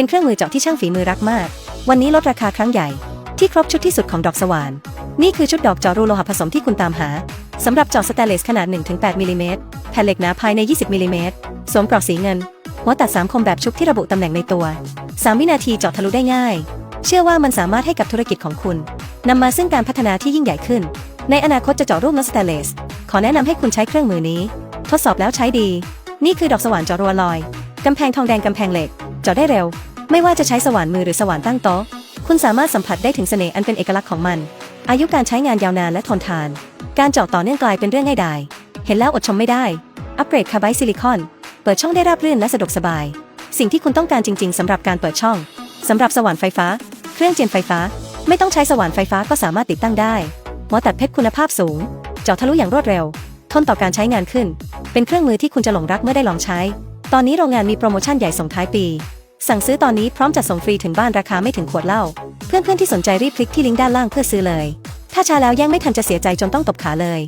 เป็นเครื่องมือเจาะที่ช่างฝีมือรักมาก วันนี้ลดราคาครั้งใหญ่ ที่ครบชุดที่สุดของดอกสว่าน นี่คือชุดดอกเจาะรูโลหะผสมที่คุณตามหาสำหรับเจาะสแตนเลสขนาด 1-8มิลลิเมตรแผ่นเหล็กหนาภายใน 20มิลลิเมตรสวมกรอบสีเงิน หัวตัด3คมแบบชุบที่ระบุตำแหน่งในตัว 3 วินาทีเจาะทะลุได้ง่าย เชื่อว่ามันสามารถให้กับธุรกิจของคุณนำมาซึ่งการพัฒนาที่ยิ่งใหญ่ขึ้น ในอนาคตจะเจาะรูปนอสแตนเลส ขอแนะนำให้คุณใช้เครื่องมือนี้ ทดสอบแล้วใช้ดี นี่คือดอกสว่านเจาะรัวลอยกำแพงทองแดงกำแพงเหล็ก เจาะได้เร็ว ไม่ว่าจะใช้สว่านมือหรือสว่านตั้งโต๊ะ คุณสามารถสัมผัสได้ถึงเสน่ห์อันเป็นเอกลักษณ์ของมัน อายุการใช้งานยาวนานและทนทาน การเจาะต่อเนื่องกลายเป็นเรื่องง่ายดาย เห็นแล้วอดชมไม่ได้ อัปเกรดคาร์ไบซิลิคอน เปิดช่องได้ราบรื่นและสะดวกสบาย สิ่งที่คุณต้องการจริง ๆสำหรับการเปิดช่องสำหรับสว่านไฟฟ้า เครื่องเจนไฟฟ้า ไม่ต้องใช้สว่านไฟฟ้าก็สามารถติดตั้งได้หัวตัดเพชรคุณภาพสูง เจาะทะลุอย่างรวดเร็ว ทนต่อการใช้งานขึ้น เป็นเครื่องมือที่คุณจะหลงรักเมื่อได้ลองใช้ ตอนนี้โรงงานมีโปรโมชั่นใหญ่ส่งท้ายปี สั่งซื้อตอนนี้พร้อมจัดส่งฟรีถึงบ้านราคาไม่ถึงขวดเหล้า เพื่อนๆที่สนใจรีบคลิกที่ลิงก์ด้านล่างเพื่อซื้อเลย ถ้าช้าแล้วแย่งไม่ทันจะเสียใจจนต้องตบขาเลย